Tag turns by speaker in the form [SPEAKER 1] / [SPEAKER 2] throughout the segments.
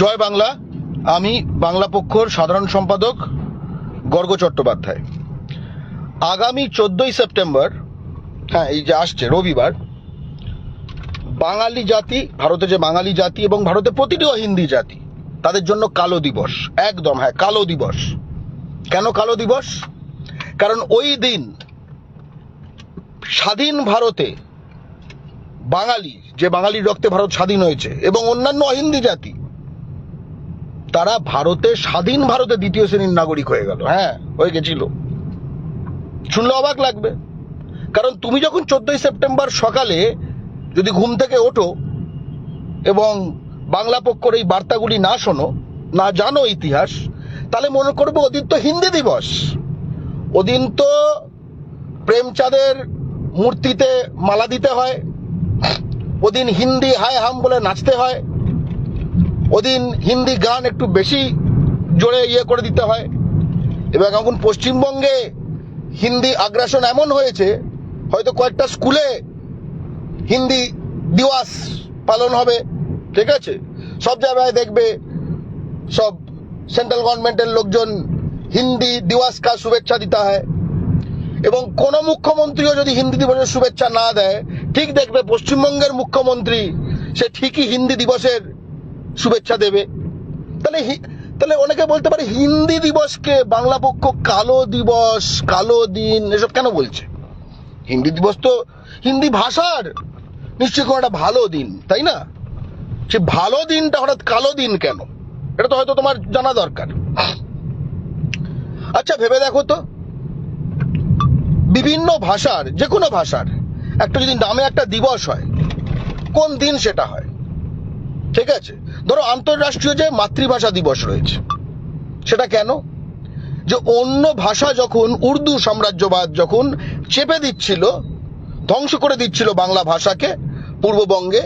[SPEAKER 1] জয় বাংলা। আমি বাংলা পক্ষর সাধারণ সম্পাদক গর্গ চট্টোপাধ্যায়। আগামী চোদ্দই সেপ্টেম্বর হ্যাঁ এই যে আসছে রবিবার, বাঙালি জাতি, ভারতে যে বাঙালি জাতি এবং ভারতে প্রতিটি হিন্দি জাতি, তাদের জন্য কালো দিবস, একদম হ্যাঁ কালো দিবস। কেন কালো দিবস? কারণ ওই দিন স্বাধীন ভারতে বাঙালি, যে বাঙালির রক্তে ভারত স্বাধীন হয়েছে এবং অন্যান্য অহিন্দি জাতি তারা ভারতে স্বাধীন ভারতে দ্বিতীয় শ্রেণির নাগরিক হয়ে গেল। হ্যাঁ। হয়ে গেছিল। শুনলে অবাক লাগবে। কারণ তুমি যখন চোদ্দই সেপ্টেম্বর সকালে যদি ঘুম থেকে ওঠো এবং বাংলা পক্ষর এই বার্তাগুলি না শোনো না জানো ইতিহাস তাহলে মনে করবে ওদিন তো হিন্দি দিবস। ওদিন তো প্রেমচাঁদের মূর্তিতে মালা দিতে হয়। ওদিন হিন্দি হায় হাম বলে নাচতে হয়। ওদিন হিন্দি গান একটু বেশি জোরে ইয়ে করে দিতে হয়। এবং এখন পশ্চিমবঙ্গে হিন্দি আগ্রাসন এমন হয়েছে, হয়তো কয়েকটা স্কুলে হিন্দি দিবস পালন হবে, ঠিক আছে? সব জায়গায় দেখবে সব সেন্ট্রাল গভর্নমেন্টের লোকজন হিন্দি দিবস কা শুভেচ্ছা দিতে হয়। এবং কোন মুখ্যমন্ত্রীও যদি হিন্দি দিবসের শুভেচ্ছা না দেয়, ঠিক দেখবে পশ্চিমবঙ্গের মুখ্যমন্ত্রী, সে ঠিকই হিন্দি দিবসের শুভেচ্ছা দেবে। তাহলে তাহলে অনেকে বলতে পারে হিন্দি দিবসকে বাংলা পক্ষ কালো দিবস, কালো দিন, এসব কেন বলছে? হিন্দি দিবস তো হিন্দি ভাষার নিশ্চয়ই কোনো একটা ভালো দিন, তাই না? সে ভালো দিনটা হঠাৎ কালো দিন কেন? এটা তো হয়তো তোমার জানা দরকার। আচ্ছা ভেবে দেখো তো। বিভিন্ন ভাষার যে কোনো ভাষার, একটা যদি নামে একটা দিবস হয়, কোন দিন সেটা হয়? ঠিক আছে? ধরো আন্তর্রাষ্ট্রীয় যে মাতৃভাষা দিবস রয়েছে, সেটা কেন? যে অন্য ভাষা যখন উর্দু সাম্রাজ্যবাদ যখন চেপে দিচ্ছিল, ধ্বংস করে দিচ্ছিল বাংলা ভাষাকে পূর্ববঙ্গে,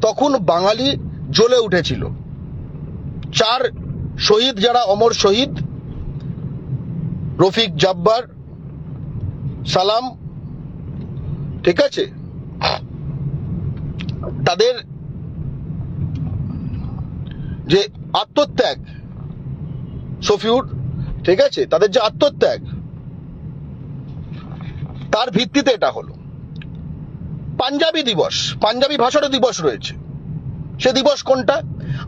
[SPEAKER 1] তখন বাঙালি জ্বলে উঠেছিল। চার শহীদ যারা, অমর শহীদ, রফিক জাব্বার, সালাম, ঠিক আছে? তাদের যে আত্মত্যাগ। সফিউর ঠিক আছে? তাদের যে আত্মত্যাগ, তার ভিত্তিতে এটা হলো। পাঞ্জাবি দিবস, পাঞ্জাবি ভাষারও দিবস রয়েছে। সে দিবস কোনটা?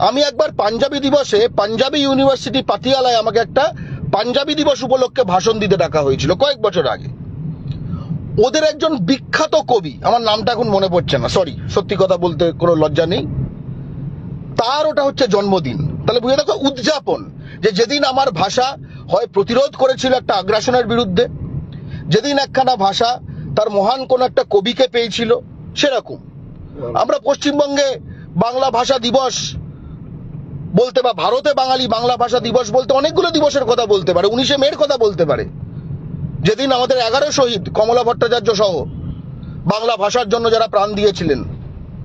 [SPEAKER 1] আমি একবার পাঞ্জাবি দিবসে পাঞ্জাবি ইউনিভার্সিটি পাতিয়ালায় আমাকে একটা পাঞ্জাবি দিবস উপলক্ষে ভাষণ দিতে ডাকা হয়েছিল কয়েক বছর আগে। ওদের একজন বিখ্যাত কবি, আমার নামটা এখন মনে পড়ছে না সরি সত্যি কথা বলতে কোনো লজ্জা নেই। তার ওটা হচ্ছে জন্মদিন। তাহলে বুঝে দেখো উদযাপন। যে যেদিন আমার ভাষা হয় প্রতিরোধ করেছিল একটা আগ্রাসনের বিরুদ্ধে যেদিন একখানা ভাষা তার মহান কোন একটা কবিকে পেয়েছিল সেরকম। আমরা পশ্চিমবঙ্গে বাংলা ভাষা দিবস বলতে বা ভারতে বাঙালি বাংলা ভাষা দিবস বলতে অনেকগুলো দিবসের কথা বলতে পারে উনিশে মের কথা বলতে পারে। যেদিন আমাদের এগারো শহীদ কমলা ভট্টাচার্য সহ বাংলা ভাষার জন্য যারা প্রাণ দিয়েছিলেন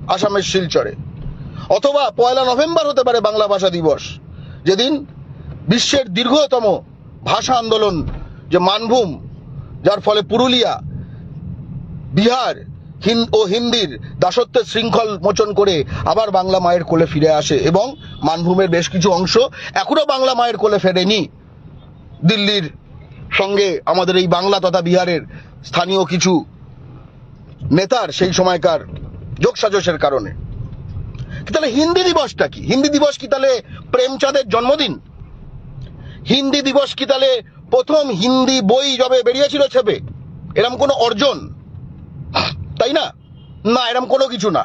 [SPEAKER 1] আসামের শিলচরে। অথবা পয়লা নভেম্বর হতে পারে বাংলা ভাষা দিবস। যেদিন বিশ্বের দীর্ঘতম ভাষা আন্দোলন, যে মানভূম, যার ফলে পুরুলিয়া, বিহার ও হিন্দির দাসত্বের শৃঙ্খল মোচন করে আবার বাংলা মায়ের কোলে ফিরে আসে এবং মানভূমের বেশ কিছু অংশ এখনও বাংলা মায়ের কোলে ফেরেনি। দিল্লির সঙ্গে আমাদের এই বাংলা তথা বিহারের স্থানীয় কিছু নেতার সেই সময়কার যোগসাজসের কারণে। তাহলে হিন্দি দিবসটা কি? হিন্দি দিবস কি তাহলে প্রেমচাঁদের জন্মদিন? হিন্দি দিবস কি তাহলে প্রথম হিন্দি বই যবে বেরিয়েছিল ছেপে? এরম কোনো অর্জন? তাই না? না, এরম কোনো কিছু না।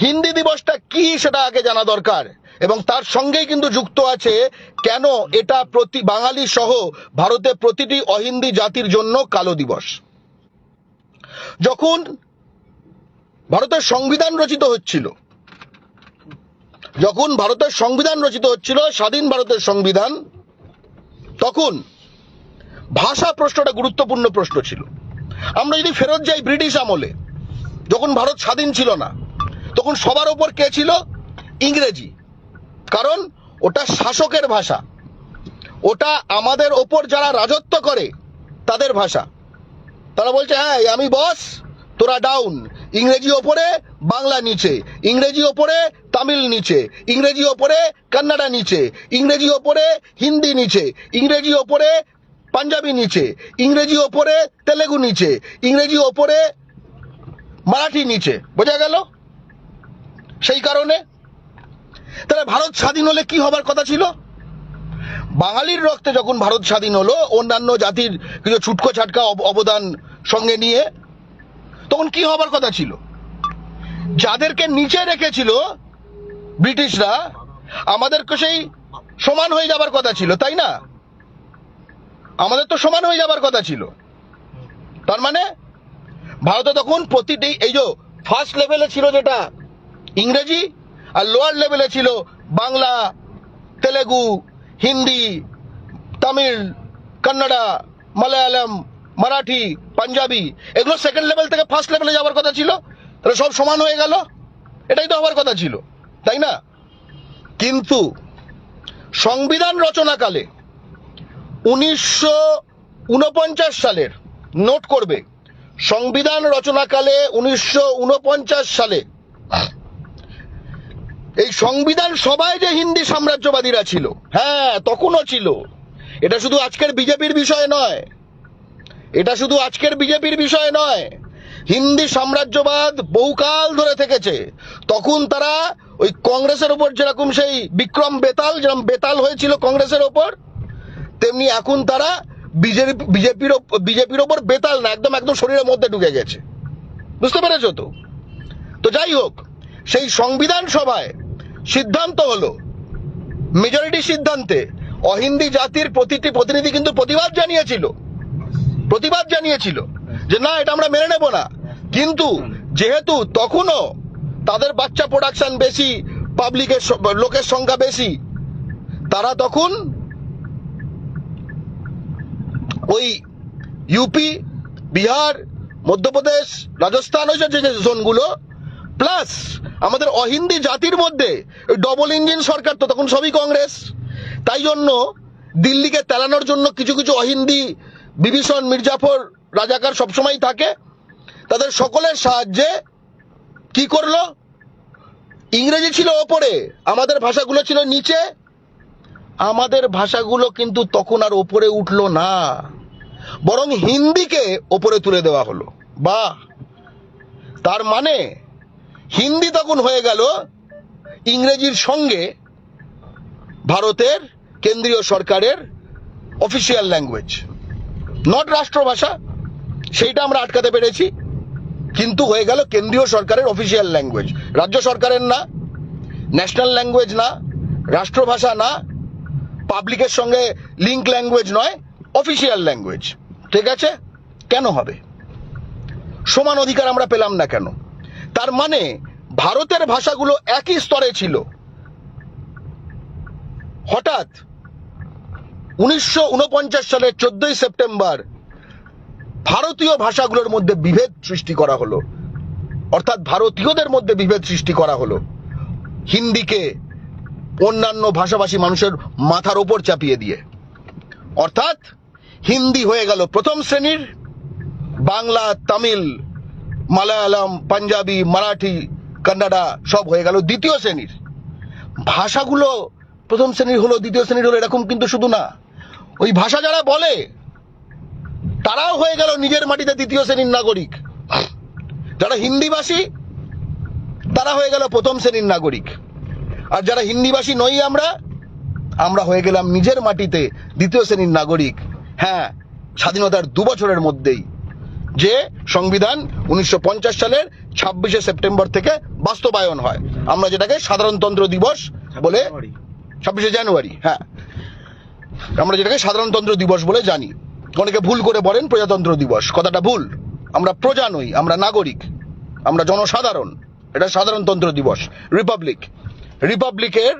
[SPEAKER 1] হিন্দি দিবসটা কি সেটা আগে জানা দরকার। এবং তার সঙ্গেই কিন্তু যুক্ত আছে কেন এটা প্রতি বাঙালি সহ ভারতে প্রতিটি অহিন্দি জাতির জন্য কালো দিবস। যখন ভারতের সংবিধান রচিত হচ্ছিল যখন ভারতের সংবিধান রচিত হচ্ছিল, স্বাধীন ভারতের সংবিধান, তখন ভাষা প্রশ্নটা গুরুত্বপূর্ণ প্রশ্ন ছিল। আমরা যদি ফেরত যাই ব্রিটিশ আমলে, যখন ভারত স্বাধীন ছিল না, তখন সবার ওপর কে ছিল? ইংরেজি। কারণ ওটা শাসকের ভাষা। ওটা আমাদের ওপর যারা রাজত্ব করে, তাদের ভাষা। তারা বলছে হ্যাঁ আমি বস তোরা ডাউন ইংরেজি ওপরে বাংলা নিচে, ইংরেজি ওপরে তামিল নিচে, ইংরেজি ওপরে কান্নাডা নিচে, ইংরেজি ওপরে হিন্দি নিচে, ইংরেজি ওপরে পাঞ্জাবি নিচে, ইংরেজি ওপরে তেলেগু নিচে, ইংরেজি ওপরে মারাঠি নিচে। বোঝা গেল? সেই কারণে? তাহলে ভারত স্বাধীন হলে কি হবার কথা ছিল? বাঙালির রক্তে যখন ভারত স্বাধীন হলো, অন্যান্য জাতির কিছু ছুটকো ছাটকা অব- অবদান সঙ্গে নিয়ে তখন কি হবার কথা ছিল? যাদেরকে নিচে রেখেছিল ব্রিটিশরা, আমাদেরকে সেই সমান হয়ে যাবার কথা ছিল, তাই না? আমাদের তো সমান হয়ে যাবার কথা ছিল। তার মানে ভারতে তখন প্রতিটি, এই যে ফার্স্ট লেভেলে ছিল যেটা, ইংরেজি, আর লোয়ার লেভেলে ছিল বাংলা, তেলেগু, হিন্দি, তামিল, কন্নড়া, মালায়ালাম মারাঠি, পাঞ্জাবি, এগুলো সেকেন্ড লেভেল থেকে ফার্স্ট লেভেলে যাওয়ার কথা ছিল। তাহলে সব সমান হয়ে গেল? এটাই তো হওয়ার কথা ছিল, তাই না? কিন্তু সংবিধান রচনাকালে উনিশশো উনপঞ্চাশ সালের নোট করবে, সংবিধান রচনাকালে উনিশশো উনপঞ্চাশ সালে এই সংবিধান সবাই যে হিন্দি সাম্রাজ্যবাদীরা ছিল হ্যাঁ তখনও ছিল। এটা শুধু আজকের বিজেপির বিষয় নয়। এটা শুধু আজকের বিজেপির বিষয় নয়। হিন্দি সাম্রাজ্যবাদ বহুকাল ধরে থেকেছে। তখন তারা ওই কংগ্রেসের ওপর যেরকম সেই বিক্রম বেতাল, যেরকম বেতাল হয়েছিল কংগ্রেসের ওপর, তেমনি এখন তারা বিজেপি, বিজেপির বিজেপির ওপর বেতাল না, একদম একদম শরীরের মধ্যে ঢুকে গেছে। বুঝতে পেরেছ তো? তো যাই হোক, সেই সংবিধান সভায় সিদ্ধান্ত হলো মেজরিটি সিদ্ধান্তে অহিন্দি জাতির প্রতিটি প্রতিনিধি কিন্তু প্রতিবাদ জানিয়েছিল। প্রতিবাদ জানিয়েছিল যে না, এটা আমরা মেনে নেব না। কিন্তু যেহেতু তখনও তাদের বাচ্চা প্রোডাকশন বেশি পাবলিকের লোকের সংখ্যা বেশি, তারা তখন ওই ইউপি বিহার, মধ্যপ্রদেশ, রাজস্থান, ওই যে জোনগুলো প্লাস আমাদের অহিন্দি জাতির মধ্যে ডবল ইঞ্জিন সরকার তো তখন সবই কংগ্রেস। তাই জন্য দিল্লিকে তেলানোর জন্য কিছু কিছু অহিন্দি বিভীষণ মির্জাফর রাজাকার সবসময় থাকে। তাদের সকলের সাহায্যে কি করল? ইংরেজি ছিল ওপরে, আমাদের ভাষাগুলো ছিল নিচে। আমাদের ভাষাগুলো কিন্তু তখন আর ওপরে উঠল না। বরং হিন্দিকে ওপরে তুলে দেওয়া হলো। বাহ! তার মানে হিন্দি তখন হয়ে গেল ইংরেজির সঙ্গে ভারতের কেন্দ্রীয় সরকারের অফিসিয়াল ল্যাঙ্গুয়েজ নট রাষ্ট্রভাষা, সেইটা আমরা আটকাতে পেরেছি, কিন্তু হয়ে গেল কেন্দ্রীয় সরকারের অফিসিয়াল ল্যাঙ্গুয়েজ রাজ্য সরকারের না ন্যাশনাল ল্যাঙ্গুয়েজ না, রাষ্ট্রভাষা না পাবলিকের সঙ্গে লিঙ্ক ল্যাঙ্গুয়েজ নয় অফিসিয়াল ল্যাঙ্গুয়েজ ঠিক আছে? কেন হবে? সমান অধিকার আমরা পেলাম না কেন? তার মানে ভারতের ভাষাগুলো একই স্তরে ছিল। হঠাৎ উনিশশো উনপঞ্চাশ সালের চোদ্দই সেপ্টেম্বর ভারতীয় ভাষাগুলোর মধ্যে বিভেদ সৃষ্টি করা হলো। অর্থাৎ ভারতীয়দের মধ্যে বিভেদ সৃষ্টি করা হলো। হিন্দিকে অন্যান্য ভাষাভাষী মানুষের মাথার ওপর চাপিয়ে দিয়ে। অর্থাৎ হিন্দি হয়ে গেল প্রথম শ্রেণির। বাংলা, তামিল, মালায়ালাম, পাঞ্জাবি, মারাঠি, কান্নাডা সব হয়ে গেল দ্বিতীয় শ্রেণির। ভাষাগুলো প্রথম শ্রেণির হলো, দ্বিতীয় শ্রেণির হলো এরকম কিন্তু শুধু না। ওই ভাষা যারা বলে, তারাও হয়ে গেল নিজের মাটিতে দ্বিতীয় শ্রেণির নাগরিক। যারা হিন্দিভাষী, তারা হয়ে গেল প্রথম শ্রেণির নাগরিক। আর যারা হিন্দিভাষী নই আমরা আমরা হয়ে গেলাম নিজের মাটিতে দ্বিতীয় শ্রেণির নাগরিক। হ্যাঁ স্বাধীনতার দু বছরের মধ্যেই। যে সংবিধান উনিশশো পঞ্চাশ সালের ছাব্বিশে সেপ্টেম্বর থেকে বাস্তবায়ন হয়। আমরা যেটাকে সাধারণতন্ত্র দিবস বলে, ছাব্বিশে জানুয়ারি হ্যাঁ। আমরা যেটাকে সাধারণতন্ত্র দিবস বলে জানি। অনেকে ভুল করে বলেন প্রজাতন্ত্র দিবস। কথাটা ভুল। আমরা প্রজা নই, আমরা নাগরিক। আমরা জনসাধারণ। এটা সাধারণতন্ত্র দিবস, রিপাবলিক। রিপাবলিকের,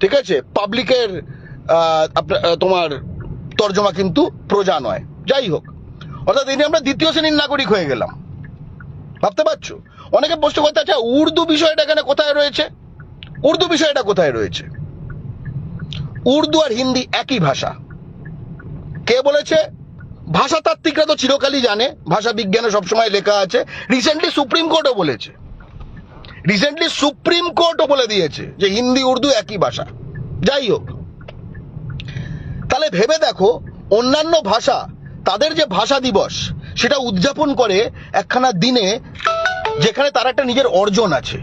[SPEAKER 1] ঠিক আছে? পাবলিকের তোমার তর্জমা কিন্তু প্রজা নয়। যাই হোক। অর্থাৎ এই নিয়ে আমরা দ্বিতীয় শ্রেণির নাগরিক হয়ে গেলাম। ভাবতে পারছ? অনেকে প্রশ্ন করতে আচ্ছা উর্দু বিষয়টা এখানে কোথায় রয়েছে? উর্দু বিষয়টা কোথায় রয়েছে? উর্দু আর হিন্দি একই ভাষা। কে বলেছে? ভাষাতাত্ত্বিকরা তো চিরকালই জানে, ভাষা বিজ্ঞানে সবসময় লেখা আছে। রিসেন্টলি সুপ্রিম কোর্টও বলেছে। রিসেন্টলি সুপ্রিম কোর্টও বলে দিয়েছে যে হিন্দি, উর্দু একই ভাষা। যাই হোক। তাহলে ভেবে দেখো, অন্যান্য ভাষা, তাদের যে ভাষা দিবস, সেটা উদযাপন করে একখানা দিনে যেখানে তার একটা নিজের অর্জন আছে।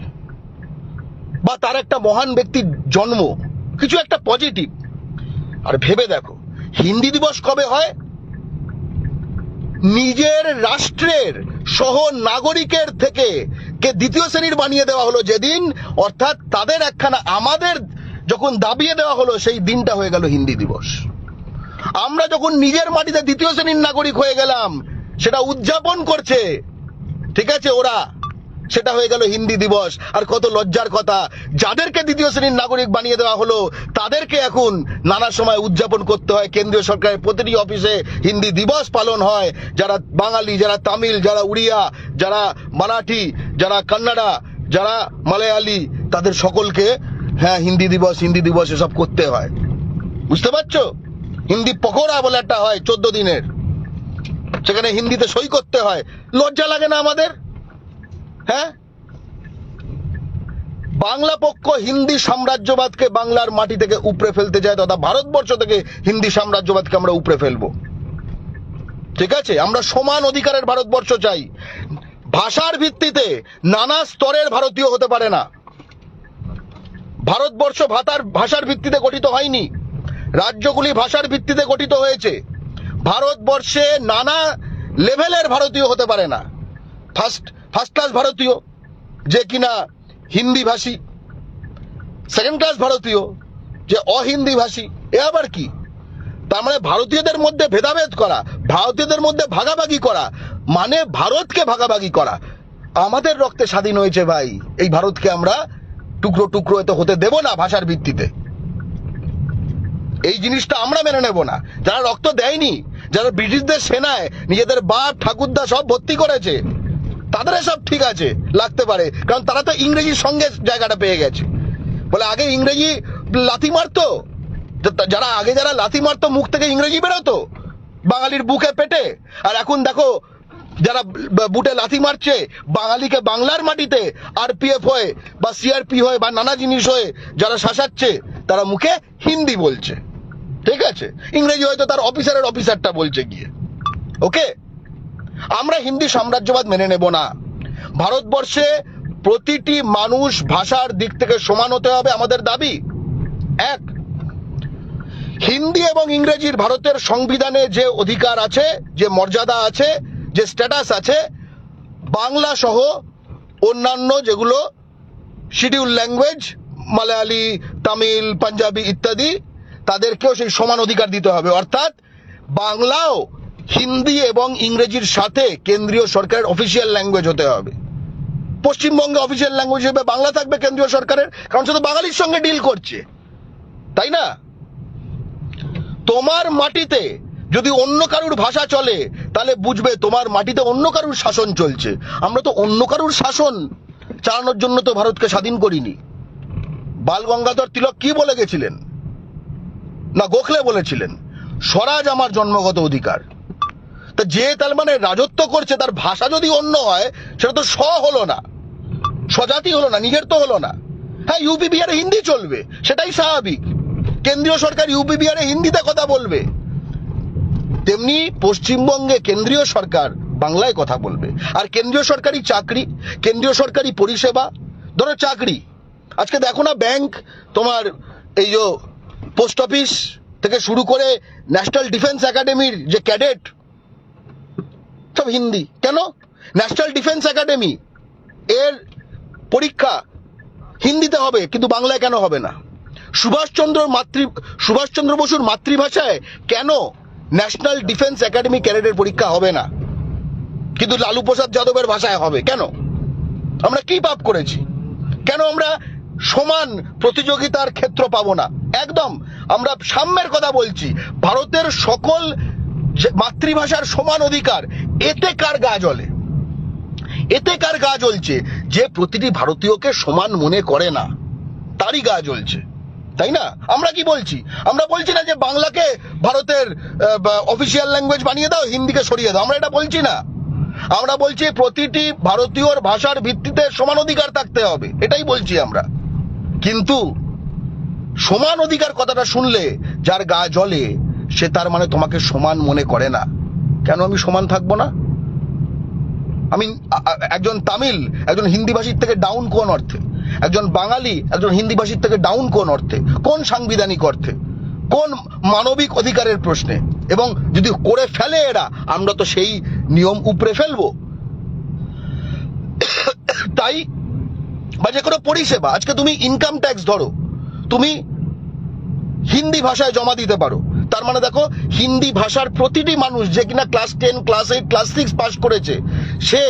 [SPEAKER 1] বা তার একটা মহান ব্যক্তির জন্ম। কিছু একটা পজিটিভ আর ভেবে দেখো, হিন্দি দিবস কবে হয়? নিজের রাষ্ট্রের সহ নাগরিকের থেকে কে দ্বিতীয় শ্রেণির বানিয়ে দেওয়া হলো যেদিন, অর্থাৎ তাদের একখানা আমাদের যখন দাবিয়ে দেওয়া হলো, সেই দিনটা হয়ে গেল হিন্দি দিবস। আমরা যখন নিজের মাটিতে দ্বিতীয় শ্রেণির নাগরিক হয়ে গেলাম, সেটা উদযাপন করছে, ঠিক আছে ওরা। সেটা হয়ে গেল হিন্দি দিবস। আর কত লজ্জার কথা। যাদেরকে দ্বিতীয় শ্রেণির নাগরিক বানিয়ে দেওয়া হলো, তাদেরকে এখন নানা সময় উদযাপন করতে হয়। কেন্দ্রীয় সরকারের প্রতিটি অফিসে হিন্দি দিবস পালন হয়। যারা বাঙালি, যারা তামিল, যারা উড়িয়া, যারা মারাঠি, যারা কান্নাডা, যারা মালয়ালি, তাদের সকলকে হ্যাঁ হিন্দি দিবস হিন্দি দিবস এসব করতে হয়। বুঝতে পারছ? হিন্দি পকোড়া বলে একটা হয়, চোদ্দ দিনের। সেখানে হিন্দিতে সই করতে হয়। লজ্জা লাগে না আমাদের? হ্যাঁ? বাংলা পক্ষ হিন্দি সাম্রাজ্যবাদকে বাংলার মাটি থেকে উপড়ে ফেলতে যায় তথা ভারতবর্ষ থেকে হিন্দি সাম্রাজ্যবাদকে আমরা উপড়ে ফেলব। ঠিক আছে? আমরা সমান অধিকারের ভারতবর্ষ চাই। ভাষার ভিত্তিতে নানা স্তরের ভারতীয় হতে পারে না। ভারতবর্ষ ভাতার ভাষার ভিত্তিতে গঠিত হয়নি। রাজ্যগুলি ভাষার ভিত্তিতে গঠিত হয়েছে। ভারতবর্ষে নানা লেভেলের ভারতীয় হতে পারে না। ফার্স্ট ফার্স্ট ক্লাস ভারতীয় যে কিনা হিন্দি ভাষী সেকেন্ড ক্লাস ভারতীয় যে অহিন্দি ভাষী এ আবার কি তার মানে ভারতীয়দের মধ্যে ভেদাভেদ করা ভারতীয়দের মধ্যে ভাগাভাগি করা মানে ভারতকে ভাগাভাগি করা আমাদের রক্তে স্বাধীন হয়েছে ভাই এই ভারতকে আমরা টুকরো টুকরো এতে হতে দেব না ভাষার ভিত্তিতে। এই জিনিসটা আমরা মেনে নেব না। যারা রক্ত দেয়নি, যারা ব্রিটিশদের সেনায় নিজেদের বাপ, ঠাকুরদা সব ভর্তি করেছে তাদের সব ঠিক আছে, লাগতে পারে। কারণ তারা তো ইংরেজির সঙ্গে জায়গাটা পেয়ে গেছে। বলে আগে ইংরেজি লাথি মারতো? যারা আগে যারা লাথি মারতো, মুখ থেকে ইংরেজি বেরোতো? বাঙালির বুকে পেটে? আর এখন দেখো, যারা বুটে লাথি মারছে, বাঙালিকে বাংলার মাটিতে আরপিএফ হয়ে বা সিআরপি হয়ে বা নানা জিনিস হয়ে যারা শাসাচ্ছে, তারা মুখে হিন্দি বলছে। ঠিক আছে? ইংরেজি হয়তো তার অফিসারের অফিসারটা বলছে গিয়ে। ওকে? আমরা হিন্দি সাম্রাজ্যবাদ মেনে নেব না। ভারতবর্ষে প্রতিটি মানুষ ভাষার দিক থেকে সমান হতে হবে আমাদের দাবি। এক, হিন্দি এবং ইংরেজির ভারতের সংবিধানে যে অধিকার আছে, যে মর্যাদা আছে, যে স্ট্যাটাস আছে, বাংলা সহ অন্যান্য যেগুলো শিডিউল ল্যাঙ্গুয়েজ মালয়ালি, তামিল, পাঞ্জাবি ইত্যাদি, তাদেরকেও সেই সমান অধিকার দিতে হবে। অর্থাৎ বাংলাও হিন্দি এবং ইংরেজির সাথে কেন্দ্রীয় সরকারের অফিসিয়াল ল্যাঙ্গুয়েজ হতে হবে। পশ্চিমবঙ্গে অফিসিয়াল ল্যাঙ্গুয়েজ হিসেবে বাংলা থাকবে কেন্দ্রীয় সরকারের, কারণ সে তো বাঙালির সঙ্গে ডিল করছে। তাই না? তোমার মাটিতে যদি অন্য কারুর ভাষা চলে, তাহলে বুঝবে তোমার মাটিতে অন্য কারুর শাসন চলছে। আমরা তো অন্য কারুর শাসন চালানোর জন্য তো ভারতকে স্বাধীন করিনি। বাল গঙ্গাধর তিলক কি বলে গেছিলেন? না গোখলে বলেছিলেন, স্বরাজ আমার জন্মগত অধিকার। তা যে তার মানে রাজত্ব করছে, তার ভাষা যদি অন্য হয়, সেটা তো স্ব হলো না। স্বজাতি হলো না নিজের তো হলো না। হ্যাঁ ইউপি বিহারে হিন্দি চলবে, সেটাই স্বাভাবিক। কেন্দ্রীয় সরকার ইউপি বিহারে হিন্দিতে কথা বলবে। তেমনি পশ্চিমবঙ্গে কেন্দ্রীয় সরকার বাংলায় কথা বলবে। আর কেন্দ্রীয় সরকারি চাকরি, কেন্দ্রীয় সরকারি পরিষেবা, ধরো চাকরি। আজকে দেখো না ব্যাংক তোমার এই যে পোস্ট অফিস থেকে শুরু করে ন্যাশনাল ডিফেন্স একাডেমির যে ক্যাডেট সব হিন্দি। কেন? ন্যাশনাল ডিফেন্স একাডেমি এর পরীক্ষা হিন্দিতে হবে, কিন্তু বাংলায় কেন হবে না? সুভাষচন্দ্র মাতৃ, সুভাষচন্দ্র বসুর মাতৃভাষায় কেন ন্যাশনাল ডিফেন্স একাডেমি ক্যাডেটের পরীক্ষা হবে না? কিন্তু লালু প্রসাদ যাদবের ভাষায় হবে, কেন? আমরা কি পাপ করেছি? কেন আমরা সমান প্রতিযোগিতার ক্ষেত্র পাবো না? একদম, আমরা সাম্যের কথা বলছি। ভারতের সকল মাতৃভাষার সমান অধিকার, এতে কার গা জ্বলে? এতে কার গা জ্বলছে? যে প্রতিটি ভারতীয়কে সমান মনে করে না, তারই গা জ্বলছে। তাই না? আমরা কি বলছি? আমরা বলছি না যে বাংলাকে ভারতের অফিসিয়াল ল্যাঙ্গুয়েজ বানিয়ে দাও, হিন্দিকে সরিয়ে দাও। আমরা এটা বলছি না। আমরা বলছি প্রতিটি ভারতীয়র ভাষার ভিত্তিতে সমান অধিকার থাকতে হবে। এটাই বলছি আমরা। কিন্তু সমান অধিকার কথাটা শুনলে, যার গা জ্বলে সে তার মানে তোমাকে সমান মনে করে না। কেন আমি সমান থাকব না? আমি একজন তামিল, একজন হিন্দি ভাষীর থেকে ডাউন কোন অর্থে? একজন বাঙালি, একজন হিন্দি ভাষীর থেকে ডাউন কোন অর্থে? কোন সাংবিধানিক অর্থে? কোন মানবিক অধিকারের প্রশ্নে? এবং যদি করে ফেলে এরা, আমরা তো সেই নিয়ম উপরে ফেলব। তাই বা যে কোনো পরিষেবা। আজকে তুমি ইনকাম ট্যাক্স ধরো। তুমি হিন্দি ভাষায় জমা দিতে পারো। তার মানে দেখো, হিন্দি ভাষার প্রতিটি মানুষ যে কিনা class ten class eight class six pass করেছে, সে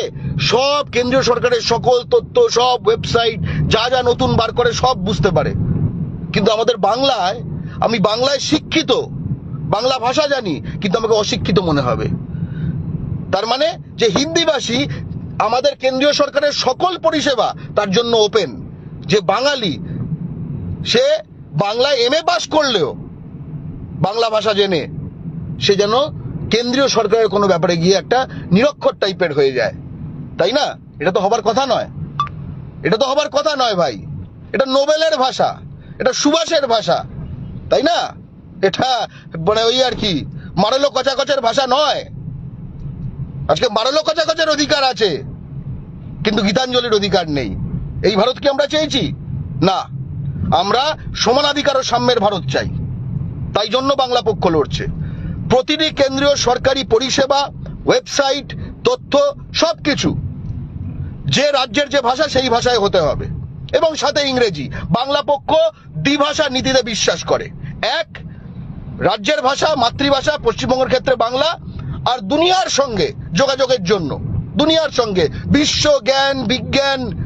[SPEAKER 1] সব কেন্দ্রীয় সরকারের সকল তথ্য, সব ওয়েবসাইট যা যা নতুন বার করে সব বুঝতে পারে। কিন্তু আমাদের বাংলায়, আমি বাংলায় শিক্ষিত, বাংলা ভাষা জানি, কিন্তু আমাকে অশিক্ষিত মনে হবে। তার মানে যে হিন্দিভাষী আমাদের কেন্দ্রীয় সরকারের সকল পরিষেবা তার জন্য ওপেন যে বাঙালি, সে বাংলায় এম এ পাস করলেও বাংলা ভাষা জেনে সে যেন কেন্দ্রীয় সরকারের কোনো ব্যাপারে গিয়ে একটা নিরক্ষর টাইপের হয়ে যায়। তাই না? এটা তো হবার কথা নয়। এটা তো হবার কথা নয় ভাই। এটা নোবেলের ভাষা। এটা সুভাষের ভাষা। তাই না? এটা মানে ওই আর কি, মারলো কচাকচের ভাষা নয়। আজকে মারলো কচাকচের অধিকার আছে, কিন্তু গীতাঞ্জলির অধিকার নেই। এই ভারতকে আমরা চেয়েছি? না। আমরা সমানাধিকার ও সাম্যের ভারত চাই। তাই জন্য বাংলা পক্ষ লড়ছে। প্রতিটি কেন্দ্রীয় সরকারি পরিষেবা, ওয়েবসাইট, তথ্য, সবকিছু, যে রাজ্যের যে ভাষা, সেই ভাষায় হতে হবে। এবং সাথে ইংরেজি। বাংলা পক্ষ দ্বিভাষা নীতিতে বিশ্বাস করে। এক, রাজ্যের ভাষা, মাতৃভাষা, পশ্চিমবঙ্গের ক্ষেত্রে বাংলা, আর দুনিয়ার সঙ্গে যোগাযোগের জন্য, দুনিয়ার সঙ্গে বিশ্ব জ্ঞান, বিজ্ঞান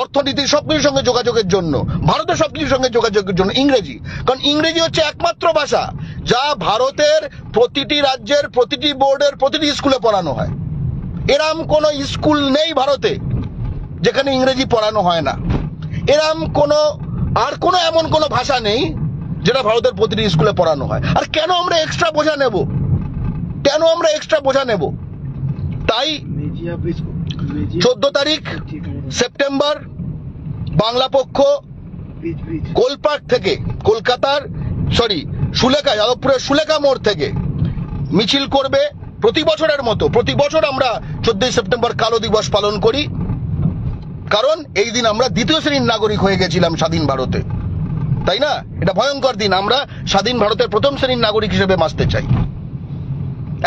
[SPEAKER 1] অর্থনীতি সবকিছুর সঙ্গে যোগাযোগের জন্য ভারতের সবকিছুর সঙ্গে যোগাযোগের জন্য ইংরেজি। কারণ ইংরেজি হচ্ছে একমাত্র ভাষা যা ভারতের প্রতিটি রাজ্যের প্রতিটি বোর্ডের প্রতিটি স্কুলে পড়ানো হয়। এরম কোনো স্কুল নেই ভারতে যেখানে ইংরেজি পড়ানো হয় না। এরম কোনো আর কোনো এমন কোনো ভাষা নেই যেটা ভারতের প্রতিটি স্কুলে পড়ানো হয়। আর কেন আমরা এক্সট্রা বোঝা নেব? কেন আমরা এক্সট্রা বোঝা নেব? তাই চোদ্দ তারিখ সেপ্টেম্বর, বাংলা পক্ষ গোলপার্ক থেকে, কলকাতার সরি সুলেখা, যাদবপুরের সুলেখা মোড় থেকে মিছিল করবে প্রতি বছরের মতো। প্রতি বছর আমরা চোদ্দই সেপ্টেম্বর কালো দিবস পালন করি। কারণ এই দিন আমরা দ্বিতীয় শ্রেণির নাগরিক হয়ে গেছিলাম স্বাধীন ভারতে। তাই না? এটা ভয়ঙ্কর দিন। আমরা স্বাধীন ভারতের প্রথম শ্রেণির নাগরিক হিসেবে বাঁচতে চাই।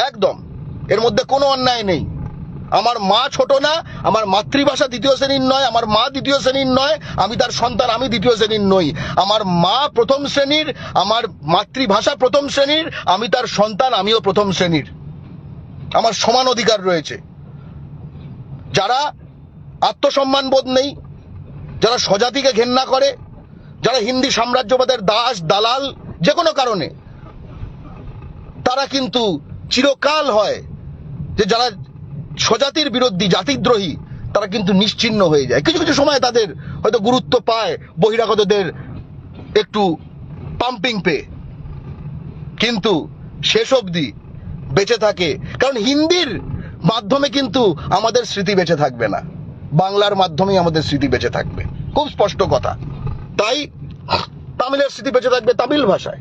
[SPEAKER 1] একদম। এর মধ্যে কোনো অন্যায় নেই। আমার মা ছোট না, আমার মাতৃভাষা দ্বিতীয় শ্রেণির নয়, আমার মা দ্বিতীয় শ্রেণির নয়, আমি তার সন্তান, আমি দ্বিতীয় শ্রেণির নই। আমার মা প্রথম শ্রেণির, আমার মাতৃভাষা প্রথম শ্রেণির, আমি তার সন্তান, আমিও প্রথম শ্রেণির। আমার সমান অধিকার রয়েছে। যারা আত্মসম্মান বোধ নেই, যারা স্বজাতিকে ঘেন্না করে, যারা হিন্দি সাম্রাজ্যবাদের দাস, দালাল, যে কোনো কারণে, তারা কিন্তু চিরকাল হয় যে যারা স্বজাতির বিরোধী জাতিদ্রোহী, তারা কিন্তু নিশ্চিহ্ন হয়ে যায়। কিছু কিছু সময় তাদের হয়তো গুরুত্ব পায়, বহিরাগতদের একটু পাম্পিং পেয়ে। কিন্তু শেষ অবধি বেঁচে থাকে। কারণ হিন্দির মাধ্যমে কিন্তু আমাদের স্মৃতি বেঁচে থাকবে না। বাংলার মাধ্যমেই আমাদের স্মৃতি বেঁচে থাকবে। খুব স্পষ্ট কথা। তাই তামিলের স্মৃতি বেঁচে থাকবে তামিল ভাষায়।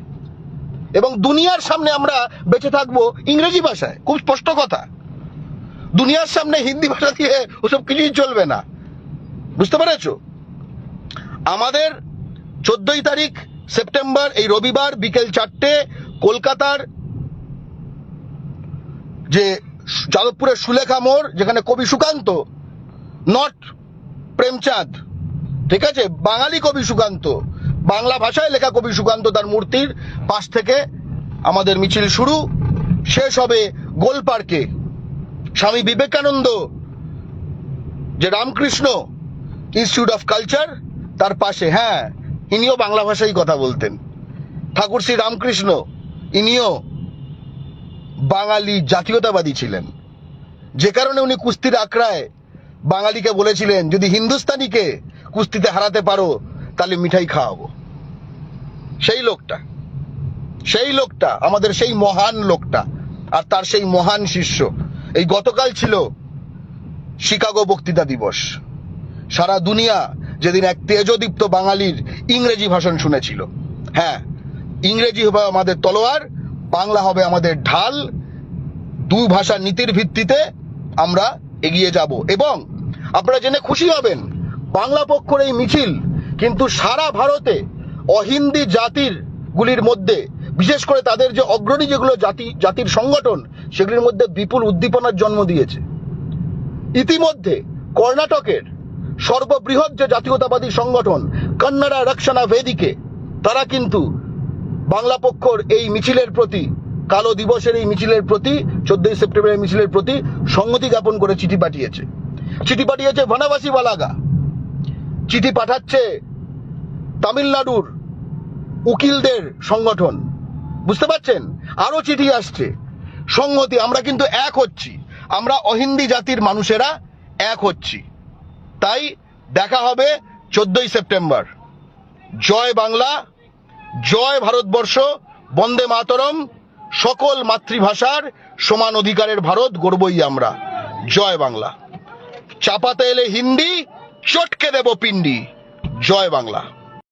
[SPEAKER 1] এবং দুনিয়ার সামনে আমরা বেঁচে থাকব ইংরেজি ভাষায়। খুব স্পষ্ট কথা। দুনিয়ার সামনে হিন্দি ভাষা দিয়ে ওসব কিছুই চলবে না। বুঝতে পেরেছ? আমাদের চোদ্দই তারিখ সেপ্টেম্বর, এই রবিবার বিকেল চারটে কলকাতার যে যাদবপুরের সুলেখা মোড়, যেখানে কবি সুকান্ত, নট প্রেমচাঁদ, ঠিক আছে? বাঙালি কবি সুকান্ত, বাংলা ভাষায় লেখা কবি সুকান্ত তার মূর্তির পাশ থেকে আমাদের মিছিল শুরু। শেষ হবে গোল পার্কে স্বামী বিবেকানন্দ, যে রামকৃষ্ণ ইনস্টিটিউট অফ কালচার তার পাশে হ্যাঁ ইনিও বাংলা ভাষায় কথা বলতেন। ঠাকুর শ্রী রামকৃষ্ণ, ইনিও বাঙালি জাতীয়তাবাদী ছিলেন। যে কারণে উনি কুস্তির আখড়ায় বাঙালিকে বলেছিলেন, যদি হিন্দুস্তানিকে কুস্তিতে হারাতে পারো, তাহলে মিঠাই খাওয়াবো। সেই লোকটা সেই লোকটা, আমাদের সেই মহান লোকটা, আর তার সেই মহান শিষ্য এই গতকাল ছিল শিকাগো বক্তৃতা দিবস। সারা দুনিয়া যেদিন এক তেজদীপ্ত বাঙালির ইংরেজি ভাষণ শুনেছিল। হ্যাঁ ইংরেজি হবে আমাদের তলোয়ার, বাংলা হবে আমাদের ঢাল। দুই ভাষা নীতির ভিত্তিতে আমরা এগিয়ে যাব। এবং আপনারা জেনে খুশি হবেন, বাংলা পক্ষের এই মিছিল কিন্তু সারা ভারতে অহিন্দি জাতির গুলির মধ্যে, বিশেষ করে তাদের যে অগ্রণী যেগুলো জাতি, জাতির সংগঠন সেগুলির মধ্যে বিপুল উদ্দীপনার জন্ম দিয়েছে। ইতিমধ্যে কর্ণাটকের সর্ববৃহৎ যে জাতীয়তাবাদী সংগঠন, কন্নড়া রক্ষণা বেদিকে তারা কিন্তু বাংলা পক্ষর এই মিছিলের প্রতি, কালো দিবসের এই মিছিলের প্রতি, চোদ্দই সেপ্টেম্বরের মিছিলের প্রতি সংহতি জ্ঞাপন করে চিঠি পাঠিয়েছে। চিঠি পাঠিয়েছে বনাবাসী বালাগা। চিঠি পাঠাচ্ছে তামিলনাড়ুর উকিলদের সংগঠন। বুঝতে পারছেন? আরও চিঠি আসছে। সংহতি, আমরা কিন্তু এক হচ্ছি। আমরা অহিন্দি জাতির মানুষেরা এক হচ্ছি। তাই দেখা হবে চোদ্দই সেপ্টেম্বর। জয় বাংলা, জয় ভারতবর্ষ, বন্দে মাতরম, সকল মাতৃভাষার সমান অধিকারের ভারত গর্বই আমরা। জয় বাংলা। চাপাতে এলে হিন্দি, চটকে দেব পিন্ডি। জয় বাংলা।